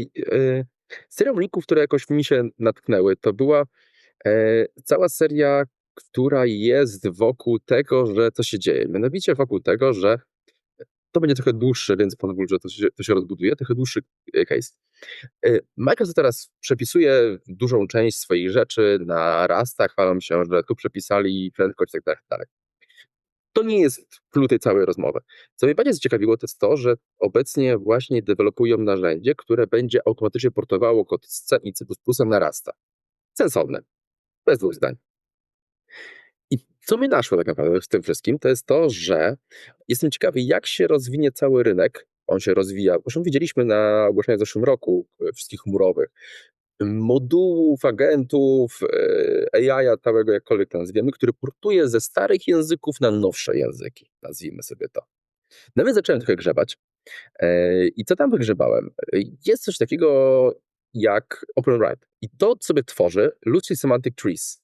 i, yy, serią linków, które jakoś mi się natknęły, to była, e, cała seria, która jest wokół tego, że co się dzieje. Mianowicie wokół tego, że to będzie trochę dłuższe, więc pozwól, że to się to się rozbuduje, trochę dłuższy, e, case. E, Microsoft teraz przepisuje dużą część swoich rzeczy na Rasta, chwalą się, że tu przepisali prędkość tak dalej, tak. To nie jest clue tej całej rozmowy. Co mnie bardziej zaciekawiło, to jest to, że obecnie właśnie dewelopują narzędzie, które będzie automatycznie portowało kod z C i C++ na Rasta. Sensowne. Bez dwóch zdań. I co mnie naszło tak naprawdę z tym wszystkim, to jest to, że jestem ciekawy, jak się rozwinie cały rynek. On się rozwija. Zresztą widzieliśmy na ogłoszeniach w zeszłym roku e, wszystkich chmurowych. Modułów, agentów, e, AI-a całego, jakkolwiek to nazwiemy, który portuje ze starych języków na nowsze języki. Nazwijmy sobie to. No więc zacząłem trochę grzebać. E, I co tam wygrzebałem? Jest coś takiego jak OpenWrite. I to sobie tworzy Lucy Semantic Trees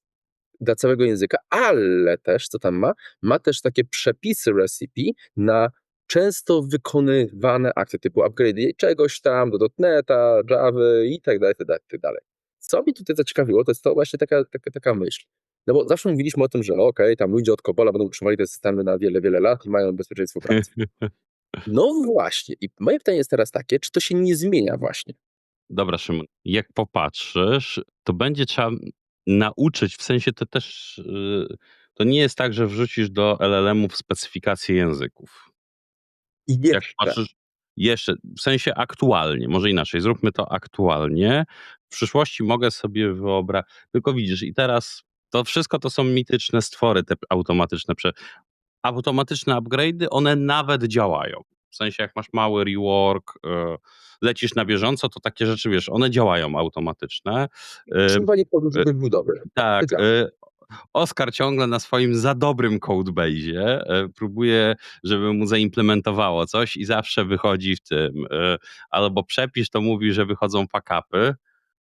dla całego języka, ale też, co tam ma? Ma też takie przepisy recipe na często wykonywane akcje typu upgrade czegoś tam do .NET'a, Java i tak dalej, tak dalej, tak dalej. Co mnie tutaj zaciekawiło, to jest to właśnie taka, taka, taka myśl. No bo zawsze mówiliśmy o tym, że okej, okay, tam ludzie od Kobola będą utrzymali te systemy na wiele, wiele lat i mają bezpieczeństwo pracy. No właśnie. I moje pytanie jest teraz takie, czy to się nie zmienia właśnie? Dobra, Szymon, jak popatrzysz, to będzie trzeba nauczyć, w sensie to też y, to nie jest tak, że wrzucisz do LLM-ów specyfikację języków. I Jak jeszcze. patrzysz jeszcze, w sensie aktualnie, może inaczej, zróbmy to aktualnie. W przyszłości mogę sobie wyobrazić, tylko widzisz, i teraz to wszystko to są mityczne stwory, te automatyczne, prze... automatyczne upgrade'y, one nawet działają. W sensie, jak masz mały rework, y, lecisz na bieżąco, to takie rzeczy, wiesz, one działają automatyczne. Utrzymywanie kodu, żeby był dobry. tak, Tak. Oskar ciągle na swoim za dobrym codebase'ie y, próbuje, żeby mu zaimplementowało coś i zawsze wychodzi w tym. y, Albo przepisz, to mówi, że wychodzą fakapy.